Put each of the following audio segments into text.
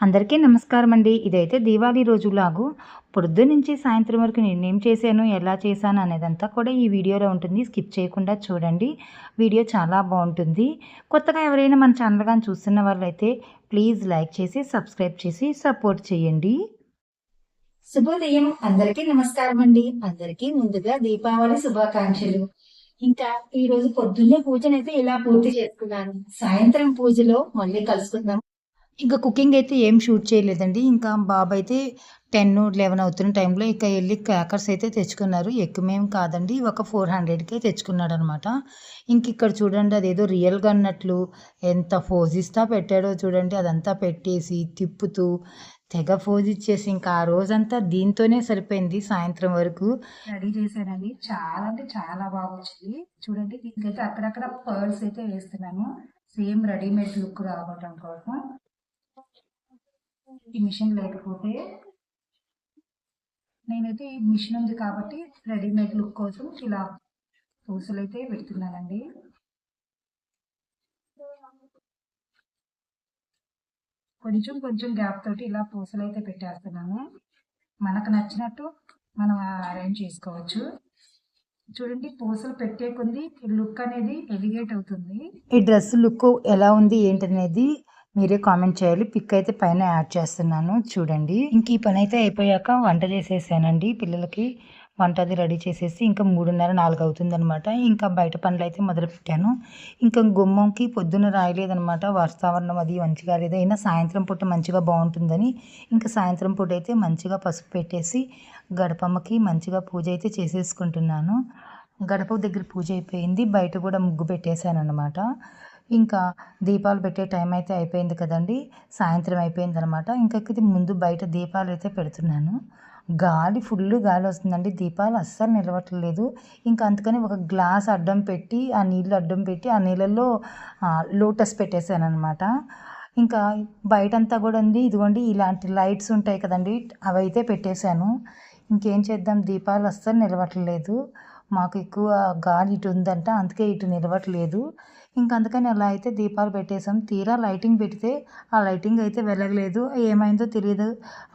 అందరికీ నమస్కారం అండి ఇదైతే దీవాళీ రోజు లాగు పొద్దు నుంచి సాయంత్రం వరకు నేను ఏం చేశాను ఎలా చేశాను అనేదంతా కూడా ఈ వీడియోలో ఉంటుంది. స్కిప్ చేయకుండా చూడండి. వీడియో చాలా బాగుంటుంది. కొత్తగా ఎవరైనా మన ఛానల్ కానీ చూస్తున్న వాళ్ళైతే ప్లీజ్ లైక్ చేసి సబ్స్క్రైబ్ చేసి సపోర్ట్ చేయండి. శుభోదయం. అందరికీ నమస్కారం అండి అందరికీ ముందుగా దీపావళి శుభాకాంక్షలు. ఇంకా ఈ రోజు పొద్దున్నే పూజనైతే ఇలా పూర్తి చేసుకున్నాను. సాయంత్రం పూజలో మళ్ళీ కలుసుకుందాం. ఇంకా కుకింగ్ అయితే ఏం షూట్ చేయలేదండి. ఇంకా బాబు అయితే టెన్ లెవెన్ అవుతున్న టైంలో ఇక వెళ్ళి క్రాకర్స్ అయితే తెచ్చుకున్నారు. ఎక్కువేం కాదండి ఒక ఫోర్ హండ్రెడ్కే తెచ్చుకున్నాడు అనమాట ఇంక ఇక్కడ చూడండి అదేదో రియల్గా అన్నట్లు ఎంత ఫోజ్ ఇస్తా పెట్టాడో చూడండి. అదంతా పెట్టేసి తిప్పుతూ తెగ ఫోజ్ ఇచ్చేసి ఇంకా ఆ రోజంతా దీంతోనే సరిపోయింది సాయంత్రం వరకు. రెడీ చేశానండి చాలా అంటే చాలా బాగా వచ్చింది. చూడండి దీనికైతే అక్కడక్కడ పర్ల్స్ అయితే వేస్తున్నాను. సేమ్ రెడీమేడ్ లుక్ రావడం కోసం. ఈ మిషన్ లేకపోతే నేనైతే ఈ మిషన్ ఉంది కాబట్టి రెడీమేడ్ లుక్ కోసం ఇలా పూసలు అయితే పెడుతున్నానండి. కొంచెం కొంచెం గ్యాప్ తోటి ఇలా పూసలు అయితే పెట్టేస్తున్నాము మనకు నచ్చినట్టు మనం అరేంజ్ చేసుకోవచ్చు. చూడండి పూసలు పెట్టే కొంది లుక్ అనేది ఎలిగేట్ అవుతుంది. ఈ డ్రెస్ లుక్ ఎలా ఉంది ఏంటనేది మీరే కామెంట్ చేయాలి. పిక్ అయితే పైన యాడ్ చేస్తున్నాను. చూడండి. ఇంక ఈ పని అయితే అయిపోయాక వంట చేసేసానండి పిల్లలకి. వంట అది రెడీ చేసేసి ఇంకా మూడున్నర నాలుగు అవుతుందనమాట ఇంకా బయట పనులు అయితే మొదలు పెట్టాను ఇంకా గుమ్మంకి పొద్దున్న రాయలేదనమాట వాతావరణం అది మంచిగా లేదు. అయినా సాయంత్రం పూట మంచిగా బాగుంటుందని ఇంకా సాయంత్రం పూట అయితే మంచిగా పసుపు పెట్టేసి గడపమ్మకి మంచిగా పూజ అయితే చేసేసుకుంటున్నాను. గడప దగ్గర పూజ అయిపోయింది. బయట కూడా ముగ్గు పెట్టేశాను అనమాట ఇంకా దీపాలు పెట్టే టైం అయితే అయిపోయింది కదండి. సాయంత్రం అయిపోయింది అనమాట ఇంకా ఇది ముందు బయట దీపాలు అయితే పెడుతున్నాను. గాలి ఫుల్ గాలి వస్తుందండి. దీపాలు అస్సలు నిలవట్లేదు. ఇంకా అందుకని ఒక గ్లాస్ అడ్డం పెట్టి ఆ నీళ్ళు అడ్డం పెట్టి ఆ నీళ్ళల్లో లోటస్ పెట్టేశాను అనమాట ఇంకా బయటంతా కూడా ఉంది ఇదిగోండి ఇలాంటి లైట్స్ ఉంటాయి కదండి అవైతే పెట్టేశాను. ఇంకేం చేద్దాం? దీపాలు అస్సలు నిలవట్లేదు. మాకు ఎక్కువ గాలి ఇటు ఉందంట అందుకే ఇటు నిలవట్లేదు. ఇంకా అందుకని అలా అయితే దీపాలు పెట్టేసాం తీరా లైటింగ్ పెడితే ఆ లైటింగ్ అయితే వెలగలేదు. ఏమైందో తెలియదు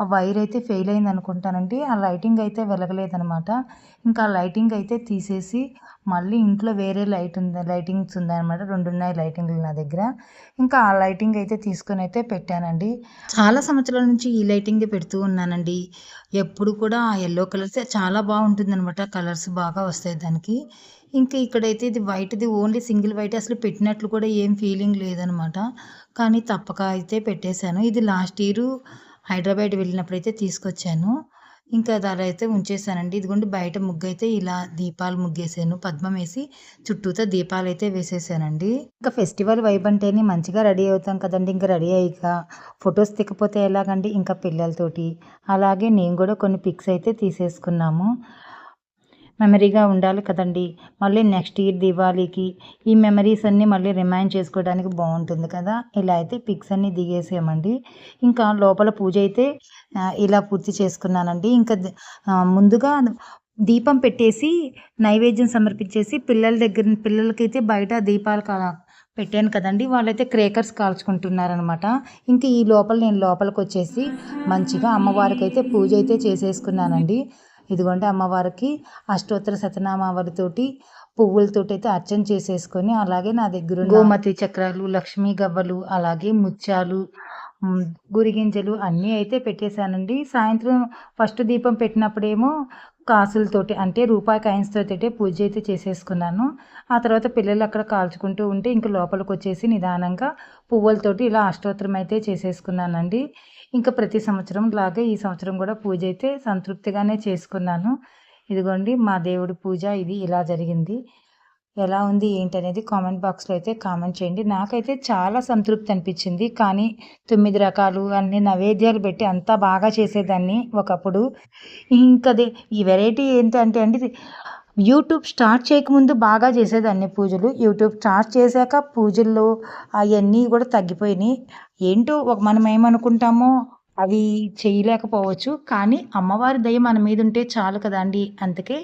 ఆ వైర్ అయితే ఫెయిల్ అయింది అనుకుంటానండి ఆ లైటింగ్ అయితే వెలగలేదనమాట. ఇంకా ఆ లైటింగ్ అయితే తీసేసి మళ్ళీ ఇంట్లో వేరే లైట్ ఉంది లైటింగ్స్ ఉందన్నమాట. రెండు ఉన్నాయి లైటింగ్లు నా దగ్గర. ఇంకా ఆ లైటింగ్ అయితే తీసుకొని అయితే పెట్టానండి. చాలా సంవత్సరాల నుంచి ఈ లైటింగ్ పెడుతూ ఉన్నానండి. ఎప్పుడు కూడా ఆ ఎల్లో కలర్స్ చాలా బాగుంటుంది అనమాట కలర్స్ బాగా వస్తాయి దానికి. ఇంకా ఇక్కడైతే ఇది వైట్ది ఓన్లీ సింగిల్ వైట్ అసలు పెట్టినట్లు కూడా ఏం ఫీలింగ్ లేదనమాట కానీ తప్పక అయితే పెట్టేశాను. ఇది లాస్ట్ ఇయర్ హైదరాబాద్ వెళ్ళినప్పుడు అయితే తీసుకొచ్చాను. ఇంకా అలా అయితే ఉంచేసానండి. ఇదిగోండి బయట ముగ్గు అయితే ఇలా దీపాలు ముగ్గేసాను. పద్మం వేసి చుట్టూతో దీపాలు అయితే వేసేసానండి. ఇంకా ఫెస్టివల్ వైబ్ అంటేనే మంచిగా రెడీ అవుతాం కదండి. ఇంకా రెడీ అయ్యాక ఫొటోస్ తిక్కపోతే ఎలాగండి? ఇంకా పిల్లలతోటి. అలాగే నేను కూడా కొన్ని పిక్స్ అయితే తీసేసుకున్నాము. మెమరీగా ఉండాలి కదండి. మళ్ళీ నెక్స్ట్ ఇయర్ దివాళీకి ఈ మెమరీస్ అన్నీ మళ్ళీ రిమైండ్ చేసుకోవడానికి బాగుంటుంది కదా. ఇలా అయితే పిక్స్ అన్నీ దిగేసేయమండి. ఇంకా లోపల పూజ అయితే ఇలా పూర్తి చేసుకున్నానండి. ఇంకా ముందుగా దీపం పెట్టేసి నైవేద్యం సమర్పించేసి పిల్లల దగ్గర పిల్లలకైతే బయట దీపాలు పెట్టాను కదండి. వాళ్ళైతే క్రేకర్స్ కాల్చుకుంటున్నారనమాట ఇంకా ఈ లోపల నేను లోపలికి వచ్చేసి మంచిగా అమ్మవారికి అయితే పూజ అయితే చేసేసుకున్నానండి. ఇదిగోండి అమ్మవారికి అష్టోత్తర శతనామావళితోటి పువ్వులతోటి అయితే అర్చన చేసేసుకొని అలాగే నా దగ్గర గోమతి చక్రాలు లక్ష్మీ గవ్వలు అలాగే ముత్యాలు గురిగింజలు అన్నీ అయితే పెట్టేశానండి. సాయంత్రం ఫస్ట్ దీపం పెట్టినప్పుడేమో కాసులతోటి అంటే రూపాయి కాయిన్స్ తోటి పూజ అయితే చేసేసుకున్నాను. ఆ తర్వాత పిల్లలు అక్కడ కాల్చుకుంటూ ఉంటే ఇంక లోపలికి వచ్చేసి నిదానంగా పువ్వులతోటి ఇలా అష్టోత్తరం అయితే చేసేసుకున్నానండి. ఇంకా ప్రతి సంవత్సరం లాగే ఈ సంవత్సరం కూడా పూజ అయితే సంతృప్తిగానే చేసుకున్నాను. ఇదిగోండి మా దేవుడి పూజ ఇది ఇలా జరిగింది. ఎలా ఉంది ఏంటి అనేది కామెంట్ బాక్స్లో అయితే కామెంట్ చేయండి. నాకైతే చాలా సంతృప్తి అనిపించింది. కానీ తొమ్మిది రకాలు అన్ని నైవేద్యాలు పెట్టి అంతా బాగా చేసేదాన్ని ఒకప్పుడు. ఇంకదే ఈ వెరైటీ ఏంటంటే అండి యూట్యూబ్ స్టార్ట్ చేయకముందు బాగా చేసేదాన్ని పూజలు. యూట్యూబ్ స్టార్ట్ చేశాక పూజల్లో అవన్నీ కూడా తగ్గిపోయినాయి. ఏంటో ఒక మనం ఏమనుకుంటామో అవి చేయలేకపోవచ్చు. కానీ అమ్మవారి దయ మన మీద ఉంటే చాలు కదండి అందుకే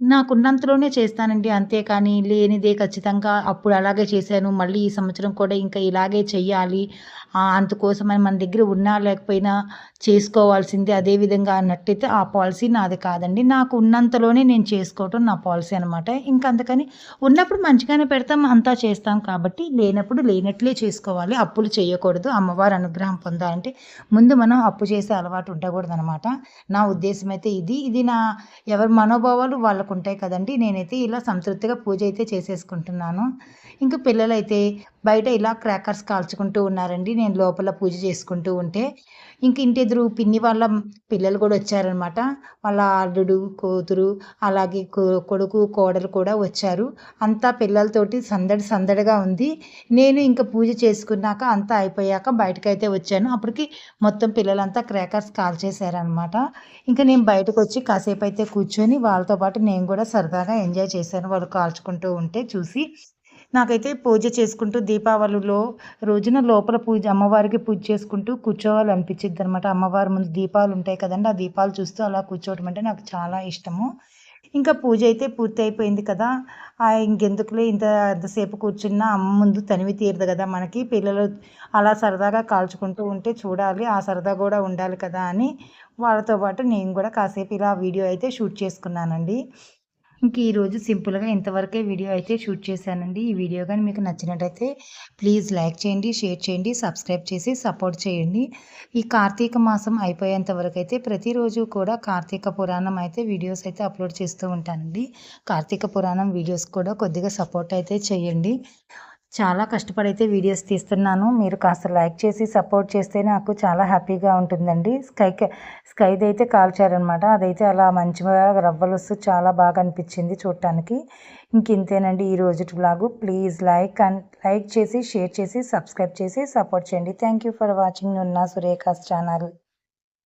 నాకున్నంతలోనే చేస్తానండి అంతేకాని లేనిదే ఖచ్చితంగా అప్పుడు అలాగే చేశాను మళ్ళీ ఈ సంవత్సరం కూడా ఇంకా ఇలాగే చెయ్యాలి అందుకోసమని మన దగ్గర ఉన్నా లేకపోయినా చేసుకోవాల్సింది. అదే విధంగా అన్నట్టయితే ఆ పాలసీ నాది కాదండి. నాకు ఉన్నంతలోనే నేను చేసుకోవటం నా పాలసీ అనమాట ఇంకా అందుకని ఉన్నప్పుడు మంచిగానే పెడతాం అంతా చేస్తాం కాబట్టి లేనప్పుడు లేనట్లే చేసుకోవాలి. అప్పులు చేయకూడదు. అమ్మవారు అనుగ్రహం పొందాలంటే ముందు మనం అప్పు చేసే అలవాటు ఉండకూడదు అనమాట నా ఉద్దేశం అయితే ఇది. ఇది నా ఎవరి మనోభావాలు వాళ్ళకు ఉంటాయి కదండి. నేనైతే ఇలా సంతృప్తిగా పూజ అయితే చేసేసుకుంటున్నాను. ఇంకా పిల్లలైతే బయట ఇలా క్రాకర్స్ కాల్చుకుంటూ ఉన్నారండి. నేను లోపల పూజ చేసుకుంటూ ఉంటే ఇంక ఇంటి ఎదురు పిన్ని వాళ్ళ పిల్లలు కూడా వచ్చారనమాట. వాళ్ళ అల్లుడు కూతురు అలాగే కొ- కొడుకు కోడలు కూడా వచ్చారు. అంతా పిల్లలతోటి సందడి సందడిగా ఉంది. నేను ఇంకా పూజ చేసుకున్నాక అంతా అయిపోయాక బయటకైతే వచ్చాను. అప్పటికి మొత్తం పిల్లలంతా క్రాకర్స్ కాల్చేశారనమాట. ఇంకా నేను బయటకు వచ్చి కాసేపు అయితే కూర్చొని వాళ్ళతో పాటు నేను కూడా సరదాగా ఎంజాయ్ చేశాను. వాళ్ళు కాల్చుకుంటూ ఉంటే చూసి నాకైతే పూజ చేసుకుంటూ దీపావళిలో రోజున లోపల పూజ అమ్మవారికి పూజ చేసుకుంటూ కూర్చోవాలి అనిపించింది అనమాట అమ్మవారి ముందు దీపాలు ఉంటాయి కదండి ఆ దీపాలు చూస్తూ అలా కూర్చోవడం అంటే నాకు చాలా ఇష్టము. ఇంకా పూజ అయితే పూర్తి అయిపోయింది కదా ఆ ఇంకెందుకులే ఇంత ఎంతసేపు కూర్చున్న అమ్మ ముందు తనివి తీరదు కదా మనకి. పిల్లలు అలా సరదాగా కాల్చుకుంటూ ఉంటే చూడాలి ఆ సరదా కూడా ఉండాలి కదా అని వాళ్ళతో పాటు నేను కూడా కాసేపు ఇలా వీడియో అయితే షూట్ చేసుకున్నానండి. ఇంక ఈరోజు సింపుల్గా ఇంతవరకే వీడియో అయితే షూట్ చేశానండి. ఈ వీడియో కానీ మీకు నచ్చినట్టయితే ప్లీజ్ లైక్ చేయండి షేర్ చేయండి సబ్స్క్రైబ్ చేసి సపోర్ట్ చేయండి. ఈ కార్తీక మాసం అయిపోయేంత వరకు అయితే ప్రతిరోజు కూడా కార్తీక పురాణం అయితే వీడియోస్ అయితే అప్లోడ్ చేస్తూ ఉంటానండి. కార్తీక పురాణం వీడియోస్ కూడా కొద్దిగా సపోర్ట్ అయితే చేయండి. చాలా కష్టపడి అయితే వీడియోస్ తీస్తున్నాను. మీరు కాస్త లైక్ చేసి సపోర్ట్ చేస్తే నాకు చాలా హ్యాపీగా ఉంటుందండి. స్కై స్కైది అయితే కాల్చారనమాట. అదైతే అలా మంచిగా రవ్వలు వస్తూ చాలా బాగా అనిపించింది చూడటానికి ఇంక ఇంతేనండి ఈ రోజు blog. Please like and like చేసి షేర్ చేసి సబ్స్క్రైబ్ చేసి సపోర్ట్ చేయండి. Thank you for watching Nunna Surekha's channel.